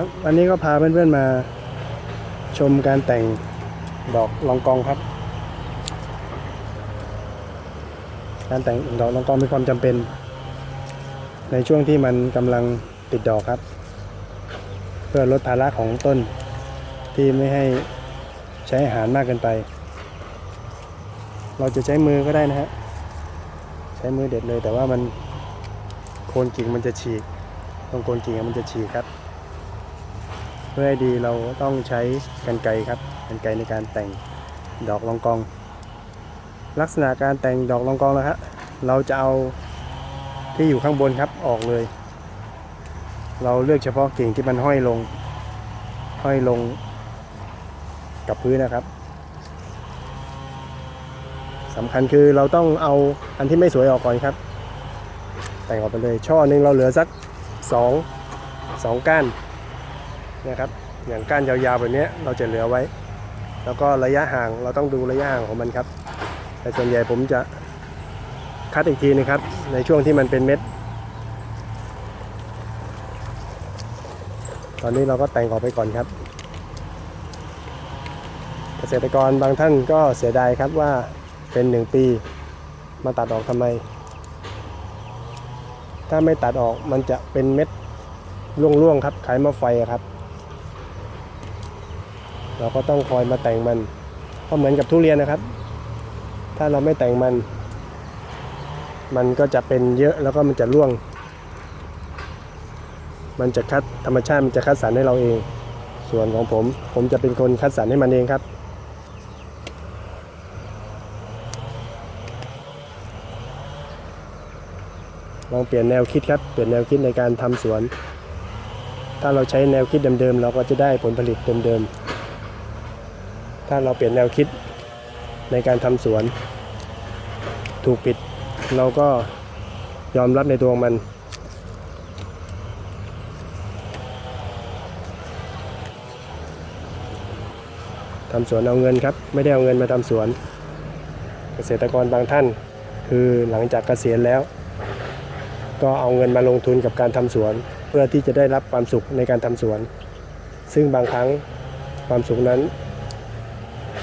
ครับวันนี้ก็พาเพื่อนๆมาชมการแต่งดอกลองกองครับ การแต่งดอกลองกองมีความจำเป็น ในช่วงที่มันกำลังติดดอกครับ เพื่อลดภาระของต้นที่ไม่ให้ใช้อาหารมากเกินไป เราจะใช้มือก็ได้นะฮะ ใช้มือเด็ดเลยแต่ว่ามันโคนกิ่งมันจะฉีกตรงโคนกิ่งมันจะฉีกครับ พื่อให้ดีเราต้องใช้กันไกครับกันไกในการแต่งดอกลองกอง ลักษณะการแต่งดอกลองกองนะครับเราจะเอาที่อยู่ข้างบนครับออกเลย เราเลือกเฉพาะกิ่งที่มันห้อยลง ห้อยลงกับพื้นนะครับสำคัญคือเราต้องเอาอันที่ไม่สวยออกก่อนครับ แต่งออกไปเลยช่อหนึ่งเราเหลือสักสองสองก้าน นะครับอย่างก้านยาวๆแบบนี้เราจะเหลือไว้ แล้วก็ระยะห่างเราต้องดูระยะห่างของมันครับ แต่ส่วนใหญ่ผมจะคัดอีกทีนะครับ ในช่วงที่มันเป็นเม็ด ตอนนี้เราก็แต่งออกไปก่อนครับ เกษตรกรบางท่านก็เสียดายครับว่าเป็นหนึ่งปีมาตัดออกทำไม ถ้าไม่ตัดออกมันจะเป็นเม็ดร่วงๆครับคล้ายมะไฟครับ เราก็ต้องคอยมาแต่งมันก็เหมือนกับทุเรียนนะครับ ถ้าเราไม่แต่งมัน มันก็จะเป็นเยอะแล้วก็มันจะร่วง มันจะคัดธรรมชาติมันจะคัดสรรให้เราเอง ส่วนของผม ผมจะเป็นคนคัดสรรให้มันเองครับลองเปลี่ยนแนวคิดครับ เปลี่ยนแนวคิดในการทำสวน ถ้าเราใช้แนวคิดเดิมๆ เราก็จะได้ผลผลิตเดิมๆ ถ้าเราเปลี่ยนแนวคิดในการทำสวน ถูกปิด เราก็ยอมรับในตัวมัน ทำสวนเอาเงินครับ ไม่ได้เอาเงินมาทำสวน เกษตรกรบางท่าน คือหลังจากเกษียณแล้ว ก็เอาเงินมาลงทุนกับการทำสวน เพื่อที่จะได้รับความสุขในการทำสวน ซึ่งบางครั้งความสุขนั้น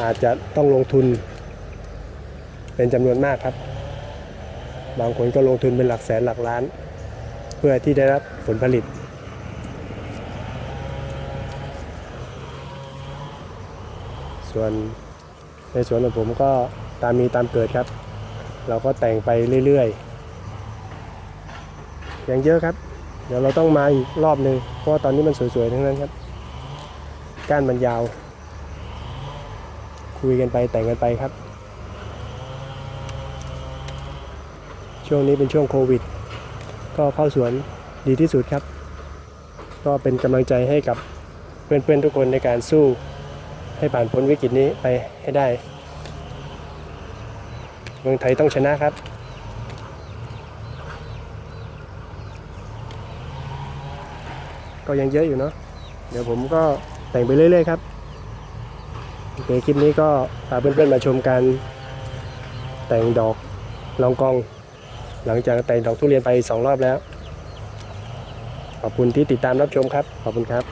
อาจจะต้องลงทุน เป็นจำนวนมากครับ บางคนก็ลงทุนเป็นหลักแสนหลักล้าน เพื่อที่ได้รับผลผลิต ส่วนในสวนของผมก็ตามมีตามเกิดครับ เราก็แต่งไปเรื่อยๆอย่างเยอะครับ เดี๋ยวเราต้องมาอีกรอบหนึ่งเพราะว่าตอนนี้มันสวยๆทั้งนั้นครับ ก้านมันยาว คุยกันไปแต่งกันไปครับ ช่วงนี้เป็นช่วงโควิด ก็เข้าสวนดีที่สุดครับ ก็เป็นกำลังใจให้กับเพื่อนๆทุกคนในการสู้ให้ผ่านพ้นวิกฤตนี้ไปให้ได้ เมืองไทยต้องชนะครับก็ยังเยอะอยู่เนาะ เดี๋ยวผมก็แต่งไปเรื่อยๆครับ โอเคคลิปนี้ก็พาเพื่อนๆมาชมการแต่งดอกลองกอง หลังจากแต่งดอกทุเรียนไปสองรอบแล้ว ขอบคุณที่ติดตามรับชมครับ ขอบคุณครับ